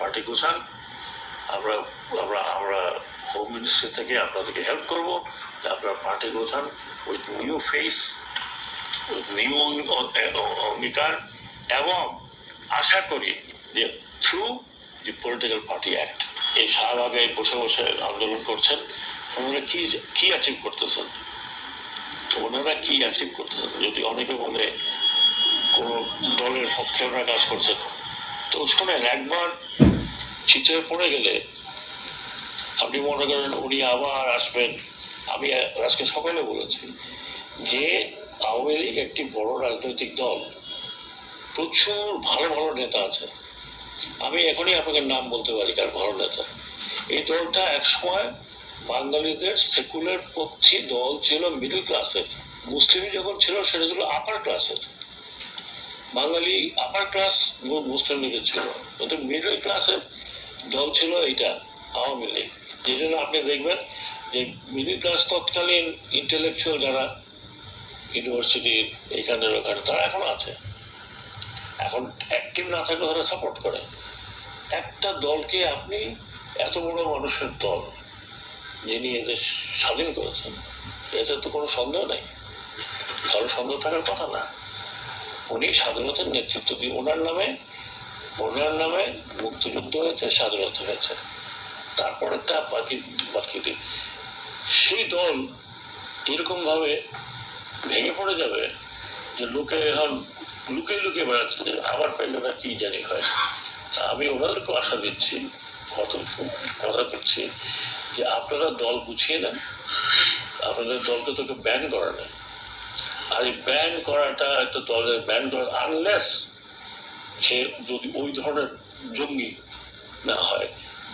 Party গোছান। আমরা আমরা আমরা হোম মিনিস্ট্রি থেকে আপনাদেরকে হেল্প করব। আপনার party গোছান with new face with new অঙ্গীকার এবং আশা করি যে through the political party act এই শাহবাগে বসে বসে আন্দোলন করছেন। ওনারা কি কি অ্যাচিভ করতেছেন? ওনারা কি অ্যাচিভ করতেছেন? যদি অনেকে বলে কোনো দলের পক্ষে ওনারা কাজ করছেন, তো শোনেন, একবার চিঠে পড়ে গেলে আপনি মনে করেন উনি আবার আসবেন। আমি আজকে সকালে বলেছি যে আওয়ামী লীগ একটি বড় রাজনৈতিক দল, প্রচুর ভালো ভালো নেতা আছে। আমি এখনই আপনাকে নাম বলতে পারি কার ভালো নেতা। এই দলটা একসময় বাঙালিদের সেকুলার পক্ষী দল ছিল মিডল ক্লাসের মুসলিম যখন ছিল, সেটা ছিল আপার ক্লাসের বাঙালি আপার ক্লাস মুসলিম লীগের ছিল। কিন্তু মিডল ক্লাসের দল ছিল এইটা, আওয়ামী লীগ। এই জন্য আপনি দেখবেন যে মিডল ক্লাস তৎকালীন ইন্টেলেকচুয়াল যারা ইউনিভার্সিটির এখানের ওখানে, তারা এখনও আছে। এখন অ্যাক্টিভ না থাকলে তারা সাপোর্ট করে। একটা দলকে আপনি এত বড় মানুষের দল, যিনি এদের স্বাধীন করেছেন, এতে তো কোনো সন্দেহ নেই। কারও সন্দেহ থাকার কথা না। উনি স্বাধীনতার নেতৃত্ব দিয়ে, ওনার নামে ওনার নামে মুক্তিযুদ্ধ হয়েছে, স্বাধীনতা হয়েছে। তারপরেরটা বাকি বাকি দিক। সেই দল এরকম ভাবে ভেঙে পড়ে যাবে যে লোকে এখন লুকিয়ে লুকিয়ে বেড়াচ্ছে যে আবার পেলেটা কি জানি হয়। আমি ওনাদেরকে আশা দিচ্ছি কত কথা দিচ্ছি যে আপনারা দল গুছিয়ে নেন, আপনাদের দলকে তোকে ব্যান করা নেই আর এই ব্যান করাটা একটা দলের ব্যান করা আনলেস সে যদি ওই ধরনের জঙ্গি না হয়,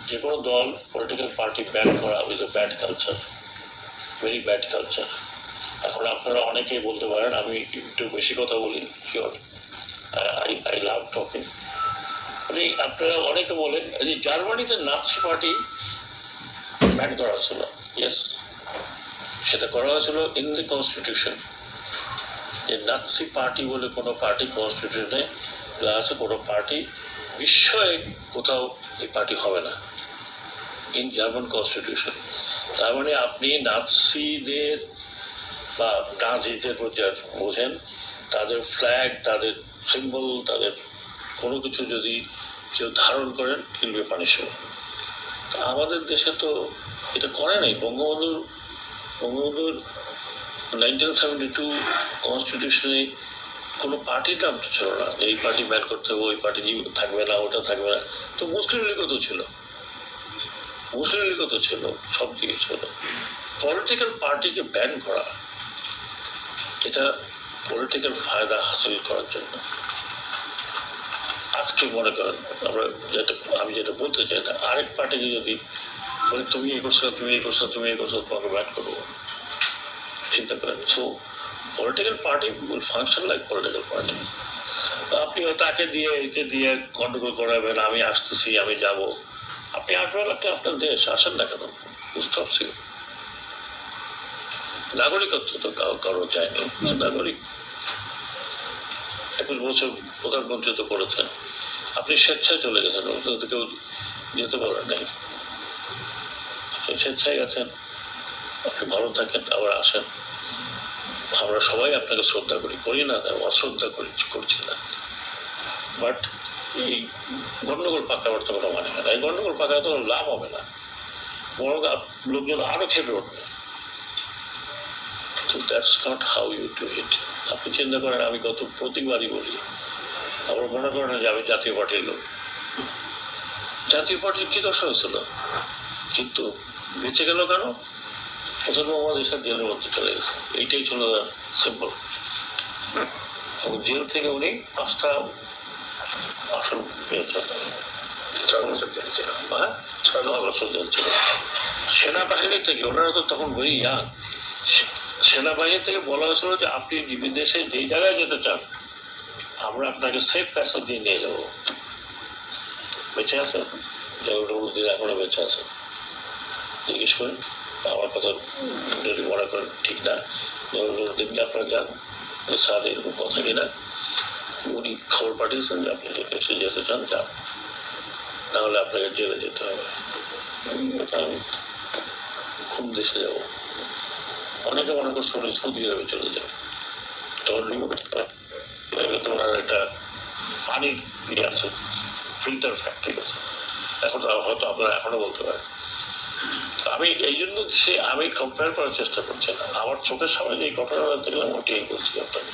যে কোনো দল পলিটিক্যাল পার্টি ব্যান করা with a bad culture very bad culture এখন আপনারা অনেকেই বলতে পারেন, আমি একটু বেশি কথা বলি sure I I love talking মানে আপনারা অনেকে বলেন যে জার্মানিতে নাৎসি পার্টি ব্যান করা হয়েছিল ইয়েস সেটা করা হয়েছিল ইন দ্য কনস্টিটিউশন যে নাৎসি পার্টি বলে কোনো পার্টি কনস্টিটিউশনে আছে, কোনো পার্টি বিস্ময়ে কোথাও এই পার্টি হবে না ইন জার্মান কনস্টিটিউশন তার মানে আপনি নাৎসিদের বা নাজিদের যা বোঝেন, তাদের ফ্ল্যাগ তাদের সিম্বল তাদের কোনো কিছু যদি কেউ ধারণ করেন ইলবে পানিশমেন্ট আমাদের দেশে তো এটা করে নাই। বঙ্গবন্ধুর বঙ্গবন্ধুর নাইনটিন সেভেন্টি টু কনস্টিটিউশনে কোনো পার্টির নাম তো ছিল না। এই পার্টি ব্যান করতে হবে, ওই পার্টি থাকবে না, ওটা থাকবে না। তো মুসলিম লীগও তো ছিল। মুসলিম লীগও তো ছিল, সব দিকে ছিল। পলিটিক্যাল পার্টিকে ব্যান করা, এটা পলিটিক্যাল ফায়দা হাসিল করার জন্য। আজকে মনে করেন, আমরা যেটা, আমি যেটা বলতে চাই না, আরেক পার্টিকে যদি তুমি এই করছ, তুমি এই করছ, তুমি এই করছ, তোমাকে ব্যান করব। চিন্তা করেন। So political party function like political party আপনি তাকে দিয়ে, একে দিয়ে গন্ডগোল করাবেন, আমি আসতেছি, আমি যাব। আপনি আসবেন, আপনি আপনার দেশ, আসেন না কেন? স্টপ ছিল নাগরিকত্ব তো কারও চায়নি নাগরিক। একুশ বছর প্রধানমন্ত্রী তো করেছেন। আপনি স্বেচ্ছায় চলে গেছেন তো কেউ যেতে পারেন নাই। স্বেচ্ছায় গেছেন আপনি ভালো থাকেন, আবার আসেন। আমরা সবাই আপনাকে শ্রদ্ধা করি করি না অশ্রদ্ধা করি, করছি না। বাট এই গন্ডগোল পাকাবার তো কোনো মানে না। এই গন্ডগোল পাকা তো লাভ হবে না। বরং লোকজন আরও খেপে উঠবে। That's not how you do it আপনি চিন্তা করেন, আমি গত প্রতিবারই বলি, আমার মনে করেন যে আমি জাতীয় পার্টির লোক। জাতীয় পার্টির কি দশা হয়েছিল? কিন্তু বেঁচে গেল কেন? হোসেন মোহাম্মদ এসব জেলের মধ্যে চলে গেছে। এইটাই ছিল তার সিম্বল এবং জেল থেকে উনি পাঁচটা আসন পেয়েছেন। হ্যাঁ? সেনাবাহিনী থেকে ওনারা তো তখন ভেরি ইয়াং সেনাবাহিনী থেকে বলা হয়েছিল যে আপনি বিদেশে যেই জায়গায় যেতে চান আমরা আপনাকে সেফ প্যাসেজ দিয়ে নিয়ে যাব। বেঁচে আছেন? এখনও বেঁচে আছেন। জিজ্ঞেস করেন। আমার কথা যদি মনে করেন ঠিক না জগন্নাথদিনকে আপনারা যান যে স্যার এরকম কথা কিনা, উনি খবর পাঠিয়েছেন যে আপনি যদি এসে যেতে চান, যান। নাহলে আপনাকে জেলে যেতে হবে। এটা আমি কোন দেশে যাব। অনেকে মনে করছে উনি সৌদি আরবে চলে যাবে তখন তোমার একটা পানির ইয়ে আছে, ফিল্টার ফ্যাক্টরি আছে। এখন হয়তো আপনারা এখনও বলতে পারেন। আমি এই জন্য সে আমি কম্পেয়ার করার চেষ্টা করছি না। আমার চোখের সামনে যে ঘটনাটা দেখলাম ওটাই বলছি আপনাকে।